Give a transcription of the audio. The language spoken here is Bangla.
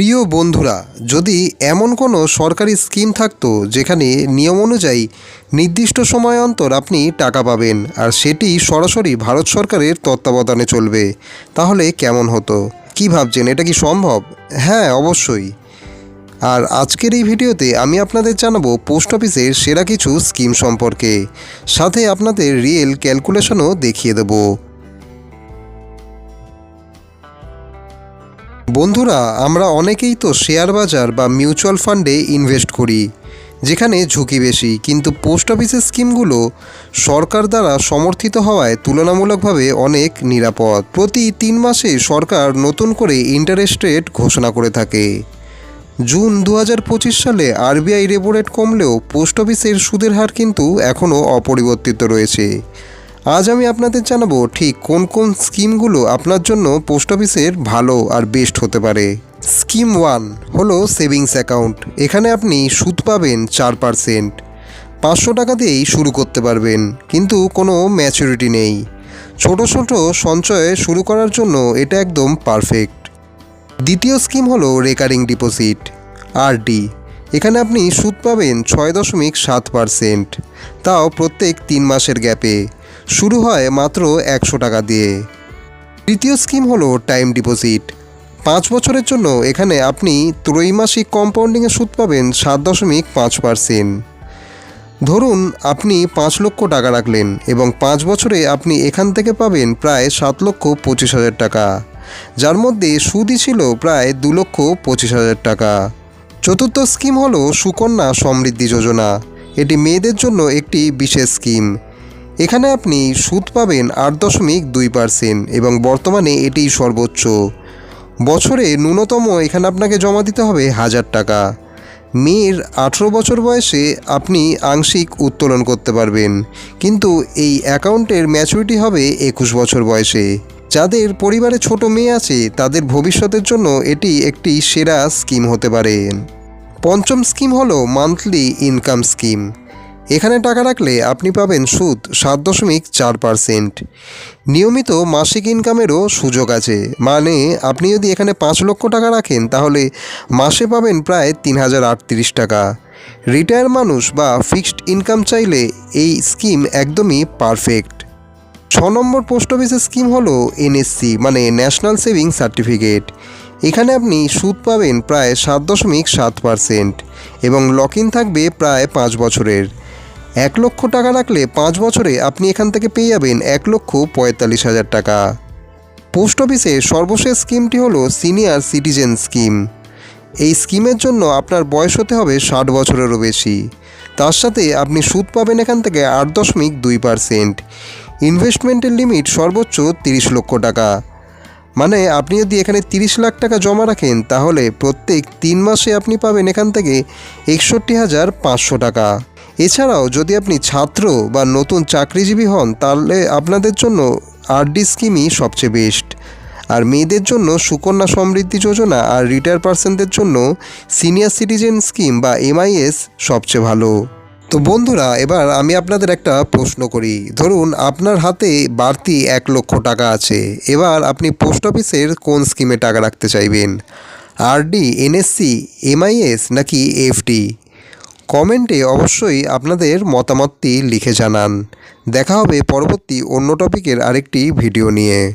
প্রিয় বন্ধুরা, যদি এমন কোনো সরকারি স্কিম থাকতো যেখানে নিয়ম অনুযায়ী নির্দিষ্ট সময় অন্তর আপনি টাকা পাবেন আর সেটি সরাসরি ভারত সরকারের তত্ত্বাবধানে চলবে, তাহলে কেমন হতো? কি ভাবছেন? এটা কি সম্ভব? হ্যাঁ অবশ্যই। আর আজকের এই ভিডিওতে আমি আপনাদের জানাব পোস্ট অফিসের সেরা কিছু স্কিম সম্পর্কে। সাথে আপনাদের রিয়েল ক্যালকুলেশনও দেখিয়ে দেবো। বন্ধুরা, আমরা অনেকেই তো শেয়ার বাজার বা মিউচুয়াল ফান্ডে ইনভেস্ট করি, যেখানে ঝুঁকি বেশি। কিন্তু পোস্ট অফিসের স্কিমগুলো সরকার দ্বারা সমর্থিত হওয়ায় তুলনামূলকভাবে অনেক নিরাপদ। প্রতি তিন মাসে সরকার নতুন করে ইন্টারেস্ট রেট ঘোষণা করে থাকে। জুন দু হাজার পঁচিশ সালে আরবিআই রেপো রেট কমলেও পোস্ট অফিসের সুদের হার কিন্তু এখনও অপরিবর্তিত রয়েছে। আজ আমি আপনাদের জানাব ঠিক কোন কোন স্কিমগুলো আপনার জন্য পোস্ট অফিসের ভালো আর বেস্ট হতে পারে। স্কিম ওয়ান হলো সেভিংস অ্যাকাউন্ট। এখানে আপনি সুদ পাবেন চার পারসেন্ট। পাঁচশো টাকা দিয়েই শুরু করতে পারবেন, কিন্তু কোনো ম্যাচুরিটি নেই। ছোট ছোট সঞ্চয় শুরু করার জন্য এটা একদম পারফেক্ট। দ্বিতীয় স্কিম হলো রেকারিং ডিপোজিট আরডি এখানে আপনি সুদ পাবেন ছয় দশমিক সাত পারসেন্ট, তাও প্রত্যেক তিন মাসের গ্যাপে। শুরু হয় মাত্র একশো টাকা দিয়ে। তৃতীয় স্কিম হলো টাইম ডিপোজিট। পাঁচ বছরের জন্য এখানে আপনি ত্রৈমাসিক কম্পাউন্ডিংয়ে সুদ পাবেন সাত দশমিক পাঁচ পার্সেন্ট। ধরুন আপনি পাঁচ লক্ষ টাকা রাখলেন এবং পাঁচ বছরে আপনি এখান থেকে পাবেন প্রায় সাত লক্ষ পঁচিশ হাজার টাকা। যার মধ্যে সুদই ছিল প্রায় দু লক্ষ পঁচিশ হাজার টাকা। চতুর্থ স্কিম হলো সুকন্যা সমৃদ্ধি যোজনা। এটি মেয়েদের জন্য একটি বিশেষ স্কিম। এখানে আপনি সুদ পাবেন আট দশমিক দুই পার্সেন্ট এবং বর্তমানে এটি সর্বোচ্চ। বছরে ন্যূনতম এখানে আপনাকে জমা দিতে হবে হাজার টাকা। মেয়ের আঠেরো বছর বয়সে আপনি আংশিক উত্তোলন করতে পারবেন, কিন্তু এই অ্যাকাউন্টের ম্যাচুরিটি হবে একুশ বছর বয়সে। যাদের পরিবারে ছোট মেয়ে আছে, তাদের ভবিষ্যতের জন্য এটি একটি সেরা স্কিম হতে পারে। পঞ্চম স্কিম হলো মান্থলি ইনকাম স্কিম। এখানে টাকা রাখলে আপনি পাবেন সুদ সাত দশমিক চার পারসেন্ট। নিয়মিত মাসিক ইনকামেরও সুযোগ আছে। মানে আপনি যদি এখানে পাঁচ লক্ষ টাকা রাখেন, তাহলে মাসে পাবেন প্রায় তিন হাজার আটত্রিশ টাকা। রিটায়ার মানুষ বা ফিক্সড ইনকাম চাইলে এই স্কিম একদমই পারফেক্ট। ছ নম্বর পোস্ট অফিসের স্কিম হলো এনএসসি মানে ন্যাশনাল সেভিং সার্টিফিকেট। এখানে আপনি সুদ পাবেন প্রায় সাত দশমিক সাত পারসেন্ট এবং লক ইন থাকবে প্রায় পাঁচ বছরের। এক লক্ষ টাকা রাখলে পাঁচ বছরে আপনি এখান থেকে পেয়ে যাবেন এক লক্ষ পঁয়তাল্লিশ হাজার টাকা। পোস্ট অফিসে সর্বশেষ স্কিমটি হলো সিনিয়র সিটিজেন স্কিম। এই স্কিমের জন্য আপনার বয়স হতে হবে ষাট বছরেরও বেশি। তার সাথে আপনি সুদ পাবেন এখান থেকে আট দশমিক দুই পারসেন্ট। ইনভেস্টমেন্টের লিমিট সর্বোচ্চ তিরিশ লক্ষ টাকা। মানে আপনি যদি এখানে তিরিশ লাখ টাকা জমা রাখেন, তাহলে প্রত্যেক তিন মাসে আপনি পাবেন এখান থেকে একষট্টি হাজার পাঁচশো টাকা। এছাড়াও যদি আপনি ছাত্র বা নতুন চাকরিজীবী হন, তাহলে আপনাদের জন্য আরডি স্কিমই সবচেয়ে বেস্ট আর মেয়েদের জন্য সুকন্যা সমৃদ্ধি যোজনা আর রিটায়ার পার্সনদের জন্য সিনিয়র সিটিজেন স্কিম বা এমআইএস সবচেয়ে ভালো। তো বন্ধুরা, এবার আমি আপনাদের একটা প্রশ্ন করি। ধরুন, আপনার হাতে বাড়তি এক লক্ষ টাকা আছে। এবার আপনি পোস্ট অফিসের কোন স্কিমে টাকা রাখতে চাইবেন? আরডি এনএসসি এমআইএস নাকি এফডি কমেন্টে অবশ্যই আপনাদের মতামতটি লিখে জানান। দেখা হবে পরবর্তী অন্য টপিকের আরেকটি ভিডিও নিয়ে।